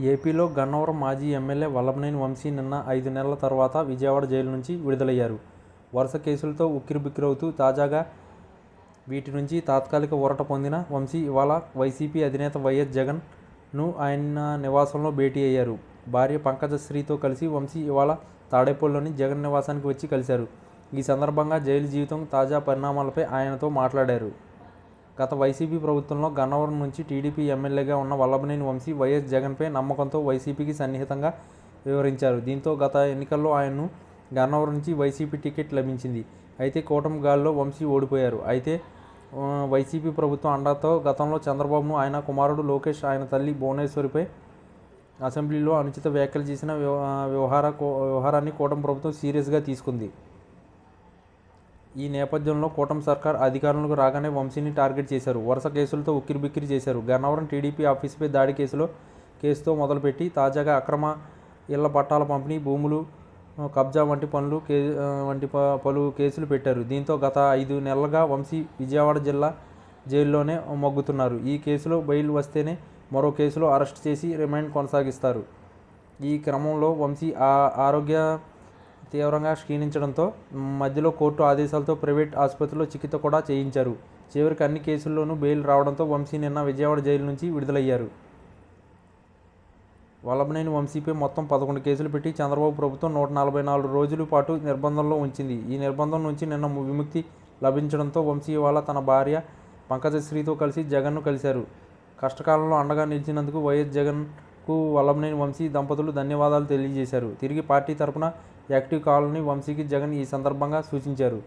ఏపీలో గన్నవరం మాజీ ఎమ్మెల్యే వల్లభనేని వంశీ నిన్న ఐదు నెలల తర్వాత విజయవాడ జైలు నుంచి విడుదలయ్యారు. వరుస కేసులతో ఉక్కిరిబిక్కిరవుతూ తాజాగా వీటి నుంచి తాత్కాలిక ఊరట పొందిన వంశీ ఇవాళ వైసీపీ అధినేత వైఎస్ జగన్ను ఆయన నివాసంలో భేటీ అయ్యారు. భార్య పంకజశ్రీతో కలిసి వంశీ ఇవాళ తాడేపల్లిలోని జగన్ నివాసానికి వచ్చి కలిశారు. ఈ సందర్భంగా జైలు జీవితం తాజా పరిణామాలపై ఆయనతో మాట్లాడారు. గత వైసీపీ ప్రభుత్వంలో గన్నవరం నుంచి టీడీపీ ఎమ్మెల్యేగా ఉన్న వల్లభనేని వంశీ వైఎస్ జగన్పై నమ్మకంతో వైసీపీకి సన్నిహితంగా వివరించారు. దీంతో గత ఎన్నికల్లో ఆయన్ను గన్నవరం నుంచి వైసీపీ టికెట్ లభించింది. అయితే కూటమి గాల్లో వంశీ ఓడిపోయారు. అయితే వైసీపీ ప్రభుత్వం అండాతో గతంలో చంద్రబాబును ఆయన కుమారుడు లోకేష్ ఆయన తల్లి భువనేశ్వరిపై అసెంబ్లీలో అనుచిత వ్యాఖ్యలు చేసిన వ్యవహార కో- వ్యవహారాన్ని కూటమి ప్రభుత్వం సీరియస్గా తీసుకుంది. ఈ నేపథ్యంలో కూటమి సర్కార్ అధికారంలోకి రాగానే వంశీని టార్గెట్ చేశారు. వరుస కేసులతో ఉక్కిరిబిక్కిరి చేశారు. గన్నవరం టీడీపీ ఆఫీసుపై దాడి కేసులో కేసుతో మొదలుపెట్టి తాజాగా అక్రమ ఇళ్ళ పట్టాల పంపిణీ భూములు కబ్జా వంటి పనులు కే వంటి ప- పలు కేసులు పెట్టారు. దీంతో గత ఐదు నెలలుగా వంశీ విజయవాడ జిల్లా జైల్లోనే మగ్గుతున్నారు. ఈ కేసులో బెయిల్ వస్తేనే మరో కేసులో అరెస్ట్ చేసి రిమాండ్ కొనసాగిస్తారు. ఈ క్రమంలో వంశీ ఆ ఆరోగ్య తీవ్రంగా క్షీణించడంతో మధ్యలో కోర్టు ఆదేశాలతో ప్రైవేట్ ఆసుపత్రిలో చికిత్స కూడా చేయించారు. చివరికి అన్ని కేసుల్లోనూ బెయిల్ రావడంతో వంశీ నిన్న విజయవాడ జైలు నుంచి విడుదలయ్యారు. వల్లభనేని వంశీపై మొత్తం పదకొండు కేసులు పెట్టి చంద్రబాబు ప్రభుత్వం నూట నలభై నాలుగు రోజుల పాటు నిర్బంధంలో ఉంచింది. ఈ నిర్బంధం నుంచి నిన్న విముక్తి లభించడంతో వంశీ ఇవాళ తన భార్య పంకజశ్రీతో కలిసి జగన్ను కలిశారు. కష్టకాలంలో అండగా నిలిచినందుకు వైఎస్ జగన్కు వల్లభనేని వంశీ దంపతులు ధన్యవాదాలు తెలియజేశారు. తిరిగి పార్టీ తరపున యాక్టివ్ కావాలని వంశీకి జగన్ ఈ సందర్భంగా సూచించారు.